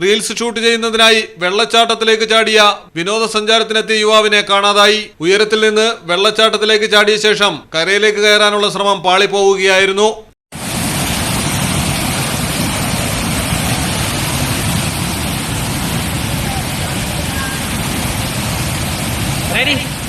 Reels shoot ചെയ്യുന്നതിനായി വെള്ളച്ചാട്ടത്തിലേക്ക് ചാടിയ വിനോദസഞ്ചാരത്തിനെത്തിയ യുവാവിനെ കാണാതായി ഉയരത്തിൽ നിന്ന് വെള്ളച്ചാട്ടത്തിലേക്ക് ചാടിയ ശേഷം കരയിലേക്ക് കയറാനുള്ള ശ്രമം പാളിപ്പോവുകയായിരുന്നു Ready?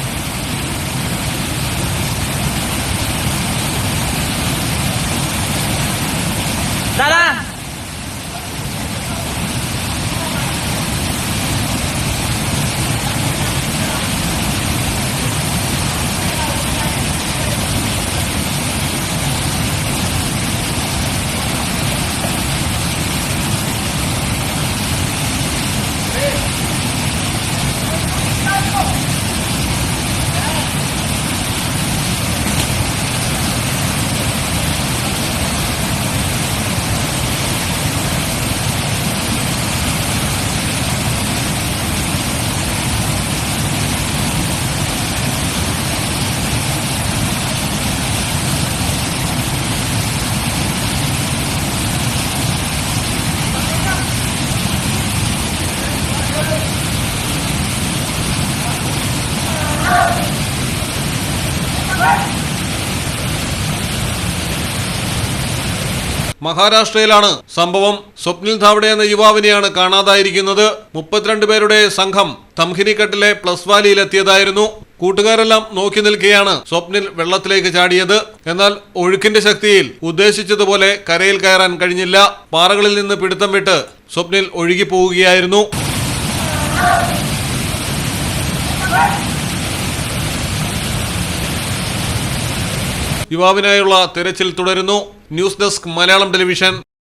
മഹാരാഷ്ട്രയിലാണ് സംഭവം. സ്വപ്നിൽ ധാവഡെ എന്ന യുവാവിനെയാണ് കാണാതായിരിക്കുന്നത്. മുപ്പത്തിരണ്ട് പേരുടെ സംഘം തംഹിനിക്കട്ടിലെ പ്ലസ് വാലിയിലെത്തിയതായിരുന്നു. കൂട്ടുകാരെല്ലാം നോക്കി നിൽക്കുകയാണ് സ്വപ്നിൽ വെള്ളത്തിലേക്ക് ചാടിയത്. എന്നാൽ ഒഴുക്കിന്റെ ശക്തിയിൽ ഉദ്ദേശിച്ചതുപോലെ കരയിൽ കയറാൻ കഴിഞ്ഞില്ല. പാറകളിൽ നിന്ന് പിടുത്തം വിട്ട് സ്വപ്നിൽ ഒഴുകി യുവാവിനായുള്ള തിരച്ചിൽ തുടരുന്നു. News desk Malayalam television.